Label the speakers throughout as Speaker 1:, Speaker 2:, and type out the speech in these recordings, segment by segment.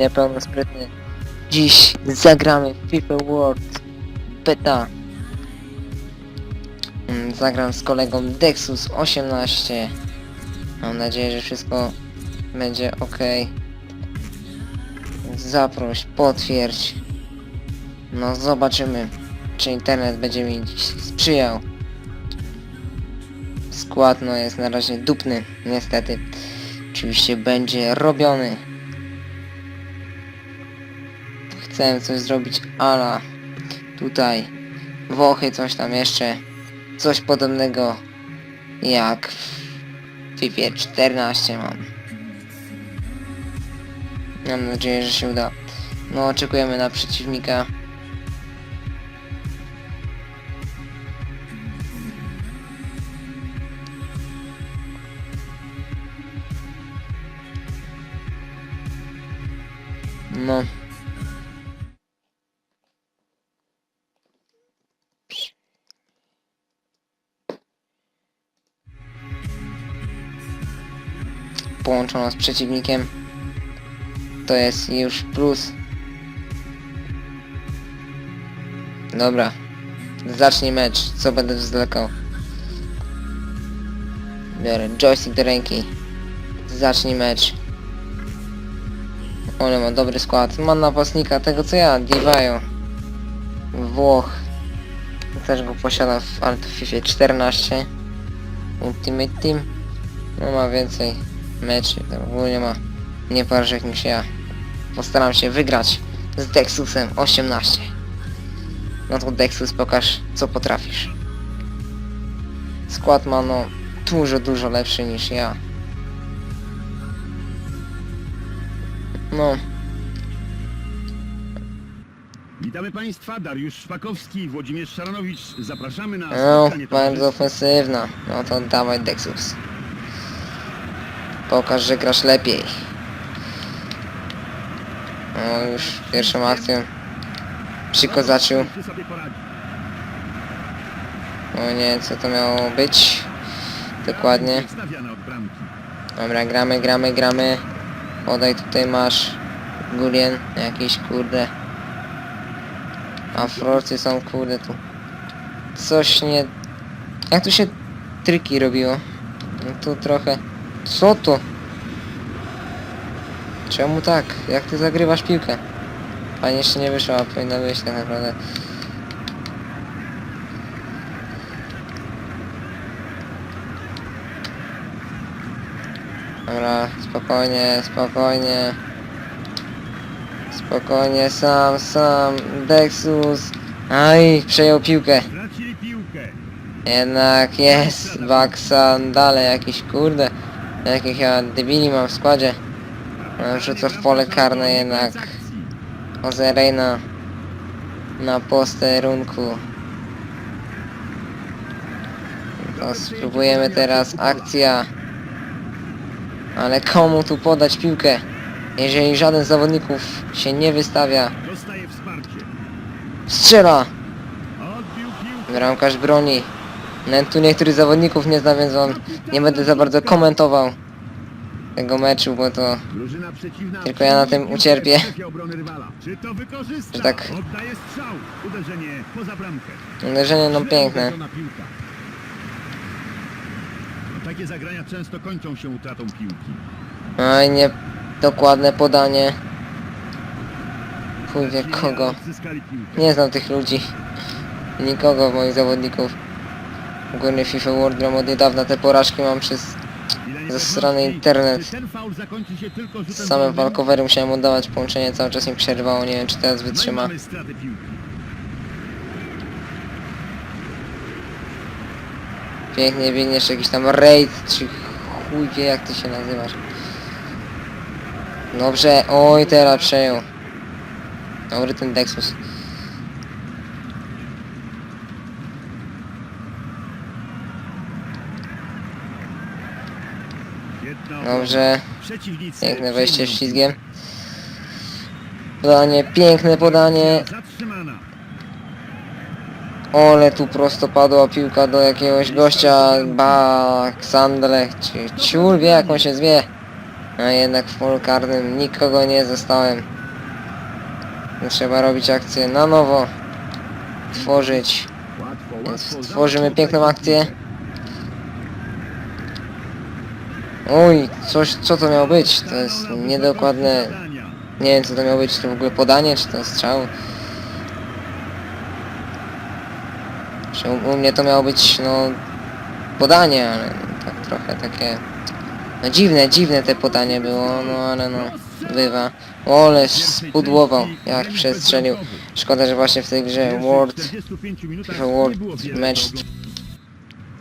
Speaker 1: niepełnosprytny. Dziś zagramy w FIFA World Beta. Mm, Zagram z kolegą Dexus 18. Mam nadzieję, że wszystko będzie ok. Zaproś, potwierdź. No zobaczymy, czy internet będzie mi dziś sprzyjał. Skład no jest na razie dupny, niestety. Oczywiście będzie robiony. Chcę coś zrobić ala tutaj Włochy, coś tam jeszcze. Coś podobnego jak w FIFA 14 mam. Mam nadzieję, że się uda. No oczekujemy na przeciwnika. Połączono z przeciwnikiem. To jest już plus. Dobra. Zacznij mecz. Co będę zwlekał? Biorę joystick do ręki. Zacznij mecz. Ale ma dobry skład. Ma napastnika tego co ja, Divayo. Włoch. Też go posiada w FIFA 14. Ultimate Team. No ma więcej meczy. To ogólnie ma nie parżek niż ja. Postaram się wygrać z Dexusem 18. No to Dexus pokaż co potrafisz. Skład ma no dużo, dużo lepszy niż ja. No,
Speaker 2: Witamy Państwa, Dariusz Szpakowski, Włodzimierz Szaranowicz. Zapraszamy na
Speaker 1: no
Speaker 2: spotkanie
Speaker 1: bardzo ofensywna. No to dawaj Dexus. Pokaż, że grasz lepiej. No już pierwszą akcją przykozaczył.
Speaker 2: Czy sobie poradzi?
Speaker 1: O nie, co to miało być? Dokładnie. Dobra, gramy, gramy, gramy. Podaj tutaj masz Gulien, jakiś kurde. A Florcy są kurde tu. Coś nie... Jak tu się triki robiło? No tu trochę... Co to? Czemu tak? Jak ty zagrywasz piłkę? Pani jeszcze nie wyszła, powinna wyjść tak naprawdę. Dobra, spokojnie, spokojnie. Spokojnie, sam, sam, Dexus. Aj, przejął piłkę. Jednak jest, Baksan, dalej jakiś kurde. Jakich ja debili mam w składzie. Rzucę w pole karne jednak. Ozerejna na posterunku. To spróbujemy teraz akcja. Ale komu tu podać piłkę? Jeżeli żaden z zawodników się nie wystawia. Strzela! Bramkarz broni. No, tu niektórych zawodników nie znam, więc wam nie będę za bardzo komentował tego meczu, bo to. Tylko ja na tym ucierpię. Że tak-.
Speaker 2: Uderzenie
Speaker 1: no piękne.
Speaker 2: No, takie zagrania często kończą się utratą piłki.
Speaker 1: Oj, nie dokładne podanie. Chuj wie kogo. Nie znam tych ludzi. Nikogo moich zawodników. Ogólnie FIFA World gram od niedawna, te porażki mam przez Zasrany
Speaker 2: niepewności.
Speaker 1: internet. Same walkowery musiałem oddawać, połączenie cały czas mi przerwało, nie wiem czy teraz wytrzyma. Pięknie biegniesz jakiś tam raid, czy chuj wie jak ty się nazywasz. Dobrze, oj teraz przejął. Dobry ten Dexus. Dobrze, piękne wejście ślizgiem. Podanie, piękne podanie. Ole tu prosto padła piłka do jakiegoś gościa. Baksandle, czy ciul wie jak on się zwie. A jednak w polu karnym nikogo nie zostałem. Trzeba robić akcję na nowo. Tworzyć. Więc tworzymy piękną akcję.
Speaker 2: piłkę.
Speaker 1: Oj, coś, co to miało być? To jest niedokładne. Nie wiem co to miało być, czy to w ogóle podanie, czy to strzał. Czy u, u mnie to miało być, no, podanie, ale tak trochę takie... No dziwne, dziwne te podanie było, no ale no, bywa. Oleż spudłował, jak przestrzelił. Szkoda, że właśnie w tej grze World
Speaker 2: 45 minutach
Speaker 1: FIFA World
Speaker 2: nie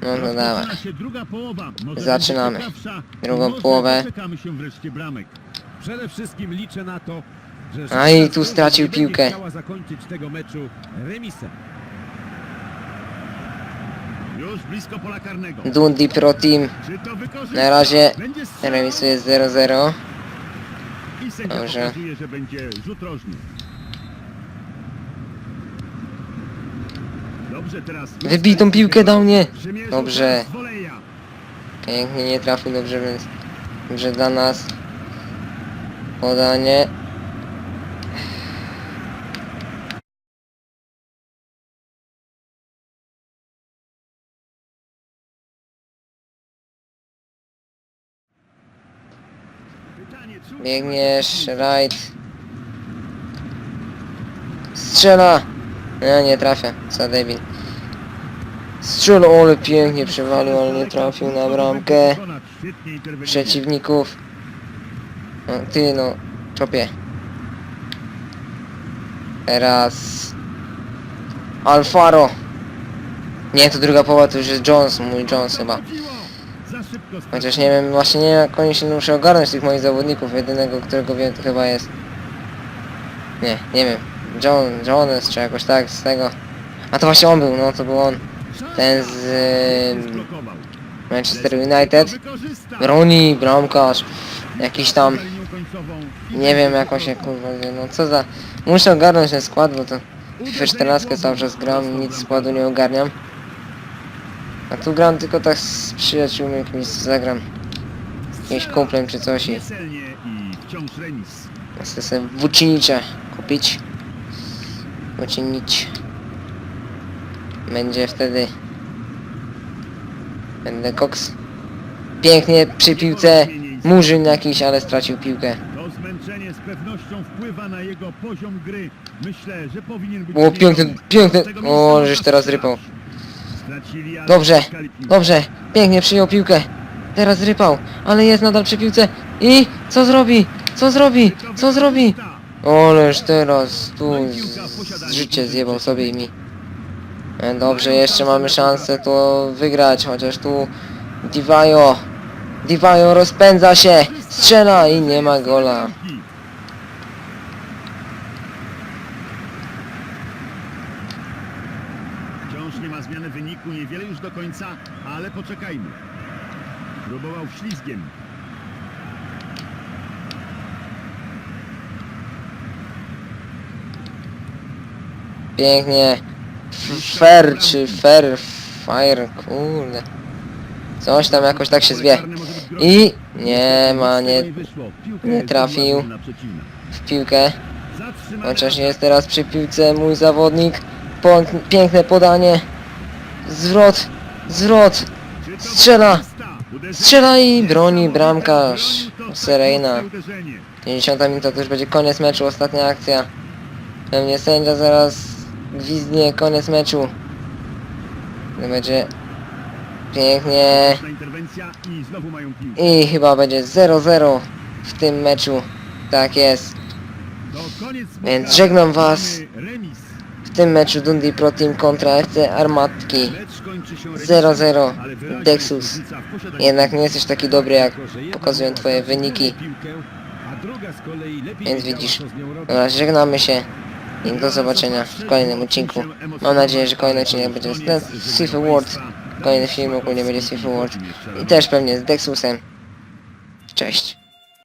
Speaker 1: No to dawaj.
Speaker 2: Połowa. Może
Speaker 1: Zaczynamy. Drugą połowę.
Speaker 3: Przede wszystkim liczę na to, że
Speaker 1: A i tu stracił piłkę.
Speaker 3: zakończyć tego meczu remisem.
Speaker 2: Już blisko pola karnego.
Speaker 1: Dundee Pro Team
Speaker 2: Czy to wykorzysta?
Speaker 1: na razie
Speaker 2: Będzie strzał.
Speaker 1: remisuje 0-0.
Speaker 2: I sędzia
Speaker 1: Dobrze.
Speaker 2: pokazuje, że będzie rzut rożny. Dobrze, teraz...
Speaker 1: Wybij tą piłkę do mnie. Dobrze. Pięknie nie trafił dobrze, więc dobrze dla nas. Podanie. Biegniesz, right. Strzela! No nie trafia, co debil. Strzelał, ale pięknie przewalił, ale nie trafił na bramkę przeciwników. No ty no, czopie. Teraz... Alfaro. Nie, to druga połowa, to już jest Jones, mój Jones chyba. Chociaż nie wiem, właśnie nie wiem jak oni się muszę ogarnąć tych moich zawodników. Jedynego, którego wiem, to chyba jest... Nie, nie wiem. John, Jones czy jakoś tak z tego. A to właśnie on był, no to był on. Ten z
Speaker 2: Zblokował.
Speaker 1: Manchester United. Broni, bramkarz. Jakiś tam... Nie wiem jak on się kurwa wie, no co za... Muszę ogarnąć ten skład, bo to... FIFA 14 cały czas gram nic składu nie ogarniam. A tu gram tylko tak z przyjaciółmi jakimiś zagram. Jakimś kumplem czy coś i... Chcę sobie włócznicze kupić. Włócznić. Będzie wtedy... Będę koks. Pięknie przy piłce. Murzyn jakiś, ale stracił piłkę.
Speaker 2: To zmęczenie z pewnością wpływa na jego poziom gry. Myślę, że powinien być...
Speaker 1: O, piękny, piękny. O, żeś teraz rypał. Dobrze, dobrze. Pięknie przyjął piłkę. Teraz rypał, ale jest nadal przy piłce. I co zrobi? Co zrobi? Co zrobi? Oleż teraz tu z, życie zjebał sobie i mi. E, Dobrze, jeszcze mamy szansę to wygrać, chociaż tu Divayo. Divayo rozpędza się, strzela i nie ma gola.
Speaker 2: Wciąż nie ma zmiany wyniku, niewiele już do końca, ale poczekajmy. Próbował ślizgiem.
Speaker 1: Pięknie. F- Fair czy fair, fire, kurde. Coś tam jakoś tak się zwie. I nie ma, nie nie trafił. w piłkę. Chociaż jest teraz przy piłce mój zawodnik. Piękne podanie. Zwrot, zwrot. strzela. Strzela i broni bramkarz Serena. 50 minuta to już będzie koniec meczu, ostatnia akcja. Pewnie sędzia zaraz gwizdnie koniec meczu. To będzie pięknie.
Speaker 2: i
Speaker 1: chyba będzie 0-0 w tym meczu. Tak jest. Więc żegnam was. W tym meczu Dundee Pro Team kontra FC Armatki.
Speaker 2: Mecz kończy się
Speaker 1: 0-0.
Speaker 2: ale wyraźna
Speaker 1: Dexus. Jednak nie jesteś taki dobry jak pokazują twoje wyniki. Więc widzisz. żegnamy się i do zobaczenia w kolejnym odcinku. Mam nadzieję, że kolejny odcinek będzie z, FIFA World. Kolejny film ogólnie będzie FIFA World. I też pewnie z Dexusem. Cześć.